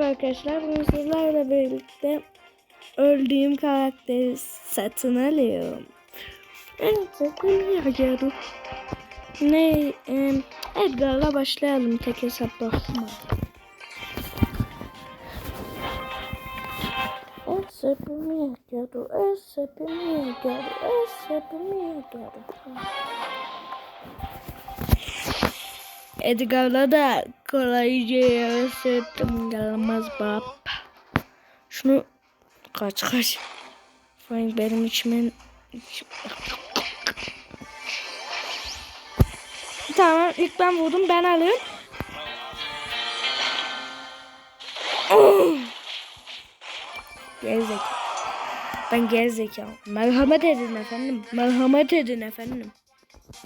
Merhaba arkadaşlar. Bugün sizlerle birlikte öldüğüm karakteri satın alıyorum. Evet, satın alıyorum. Ne? E, Edgar'la başlayalım tek hesap bakma. Hesabımı yapıyorum, hesabımı yapıyorum, hesabımı yapıyorum. Edgar'la da kolayca sırtım gelmez bab. Şunu kaç kaç. Frank benim içimin içim... Tamam ilk ben vurdum ben alıyorum. Oh! Gerizekalı. Ben gerizekalı. Merhamet edin efendim. Merhamet edin efendim.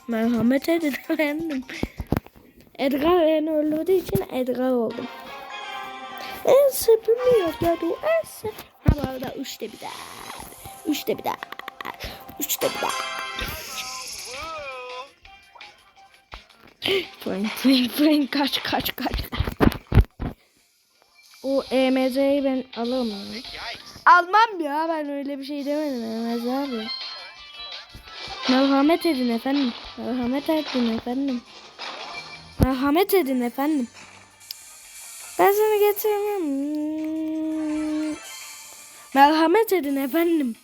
Merhamet edin efendim. Edgar beni öldürdüğü için Edgar oldum. En sepimi yapıyordu. En sep... Ha bu arada üçte bir daha. Üçte bir daha. Üçte bir daha. Frank, Frank, Frank kaç kaç kaç. O EMZ'yi ben alamam. Almam ya ben öyle bir şey demedim EMZ abi. Merhamet edin efendim. Merhamet edin efendim. Merhamet edin efendim. Ben seni. Hmm. Merhamet edin efendim.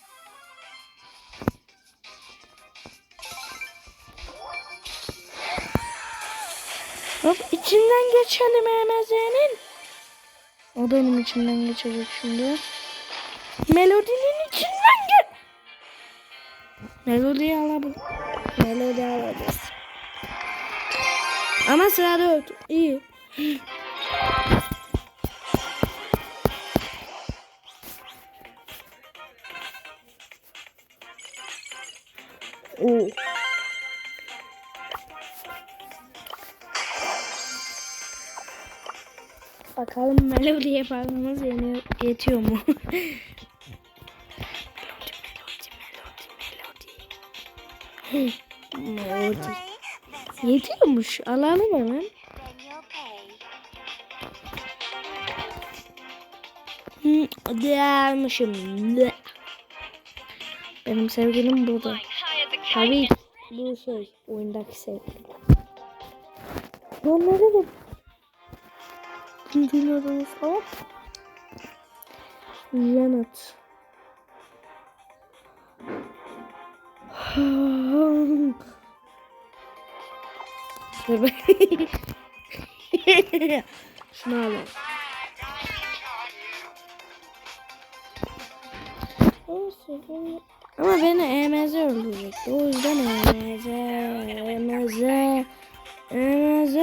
Hop içinden geçelim MMZ'nin. O benim içimden geçecek şimdi. Melodinin içinden geç. Melodiyi alabilir. Melodi alacağız. Ama sıra dört. İyi. Oo. Bakalım melodi yeni yetiyor mu? melodi, melodi, melodi, melodi. Yetiyormuş. Alalım hemen. Ne? Benim sevgilim burada. Tabii bu şey oyundaki sevgilim. Onları da dinliyordunuz falan. Yanıt. Dur be. Şunu alalım. Ama beni EMZ öldürecekti. O yüzden EMZ, EMZ, EMZ,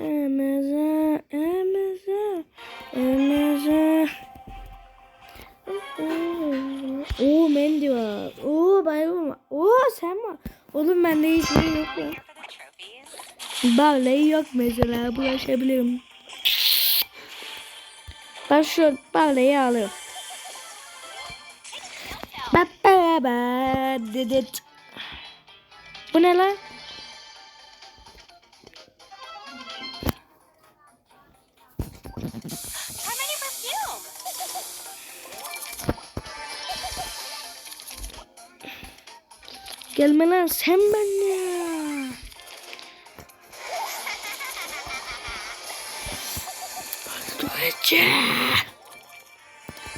EMZ, EMZ, EMZ. Oo Mendy var. Oo Bayram var. Oo sen var. Oğlum bende hiçbir şey yok ya. Barley yok mesela bulaşabilirim. Ben şu barley'i alıyorum. Ba ba ba dedet. Bu ne lan? Gelme lan sen ben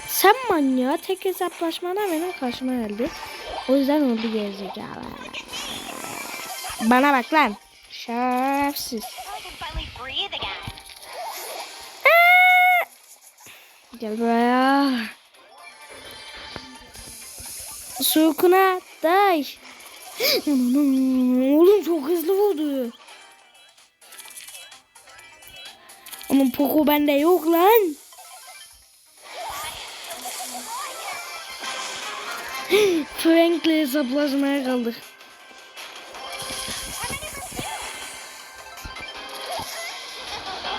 Sen manyağı tek hesaplaşmada benim karşıma geldi. O yüzden oldu gerizekalı. Bana bak lan. Şerefsiz. Gel buraya. Sukuna day. Oğlum çok hızlı vurdu. Ama Poco bende yok lan. Frank'le hesaplaşmaya kaldık.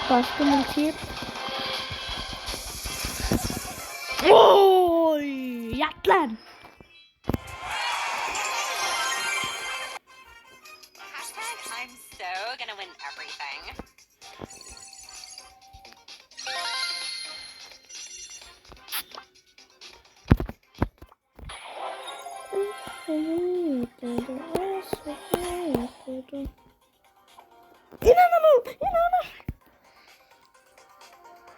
Başka multi. Oy! Yat I'm so gonna win everything.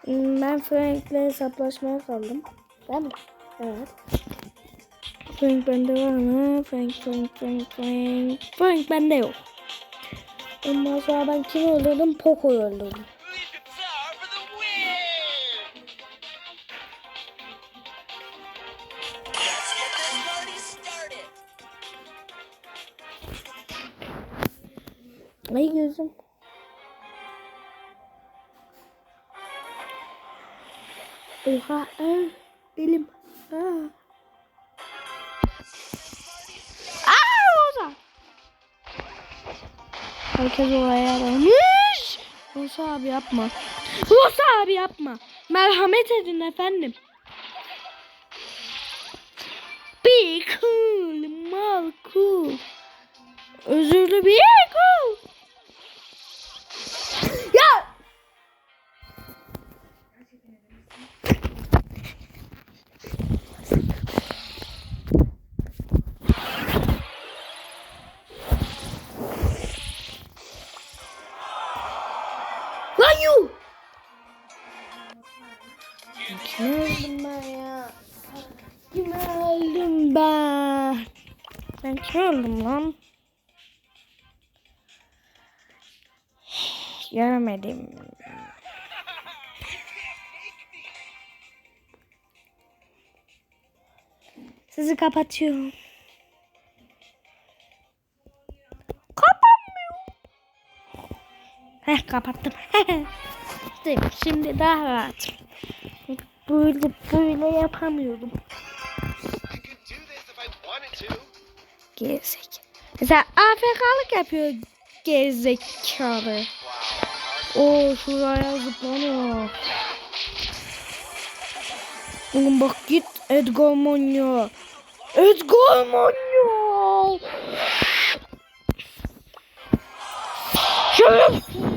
Ben Frank'le hesaplaşmaya kaldım. Değil mi? Evet. Frank bende var mı? Frank, Frank, Frank, Frank. Frank bende yok. Ondan sonra ben kimi öldürdüm? Poco'yu öldürdüm. Guitar for Oha, ah, elim. Aa, Rosa. Herkes oraya aramış. Rosa abi yapma. Rosa abi yapma. Merhamet edin efendim. Be cool, mal cool. Özürlü bir cool. Yuh! Kime öldüm ben ya? Kime öldüm ben? Ben kime öldüm lan? Göremedim. Sizi kapatıyorum. Heh kapattım. Şimdi daha rahat. Böyle böyle yapamıyorum. Gerizek. Mesela AFK'lık yapıyor gerizekalı. Oo şuraya zıplanıyor. Oğlum bak git Edgar Monyo. Edgar Monyo. Şerefsiz.